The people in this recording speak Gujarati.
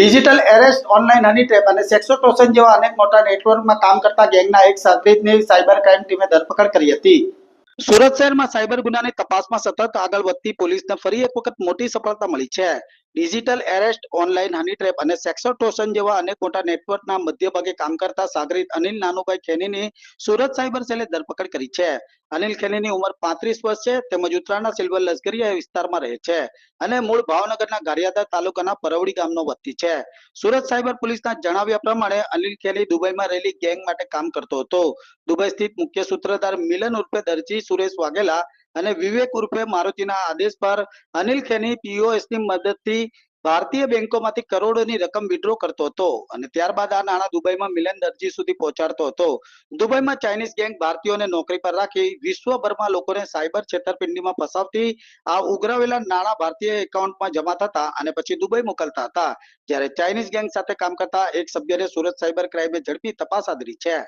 Digital arrest online honey trap અને સેક્સોટોશન જેવા અનેક મોટા નેટવર્કમાં કામ કરતા ગેંગના એક સાગરીતની સાયબર ક્રાઇમ ટીમે ધરપકડ કરી હતી. સુરત શહેરમાં સાયબર ગુનાની તપાસમાં સતત આગળ વધતી પોલીસને ફરી એક વખત મોટી સફળતા મળી છે. Digital arrest online honey trap અને સેક્સોટોશન જેવા અનેક મોટા નેટવર્કના મધ્યભાગે કામ કરતા સાગરીત અનિલ નાનુભાઈ ખેનીની સુરત સાયબર સેલે ધરપકડ કરી છે. અનિલ ખેનીની ઉંમર પાંત્રીસ વર્ષ છે. તેમજ ઉત્તરાયણના સિલ્વર લશ્કરીયા વિસ્તારમાં રહે છે અને મૂળ ભાવનગરના ગારિયાદા તાલુકાના પરવડી ગામનો વતની છે. સુરત સાયબર પોલીસના જણાવ્યા પ્રમાણે અનિલ ખેની દુબઈમાં રહેલી ગેંગ માટે કામ કરતો હતો. દુબઈ સ્થિત મુખ્ય સૂત્રધાર મિલન ઉર્ફે દરજી સુરેશ વાઘેલા અને વિવેક ઉર્ફે મારુતિના આદેશ પર અનિલ ખેની પીઓએસની મદદથી ભારતીય બેંકોમાંથી કરોડોની રકમ વિડ્રો કરતો હતો અને ત્યારબાદ આ નાણાં દુબઈમાં મિલન દરજી સુધી પહોંચાડતો હતો. દુબઈમાં ચાઇનીઝ ગેંગ ભારતીયોને નોકરી પર રાખી વિશ્વભરમાં લોકોને સાયબર છેતરપિંડીમાં ફસાવતી આ ઉઘરાવેલા નાણાં ભારતીય એકાઉન્ટમાં જમા થતા અને પછી દુબઈ મોકલતા હતા. જ્યારે ચાઇનીઝ ગેંગ સાથે કામ કરતા એક સભ્યને સુરત સાયબર ક્રાઇમે ઝડપી તપાસ આદરી છે.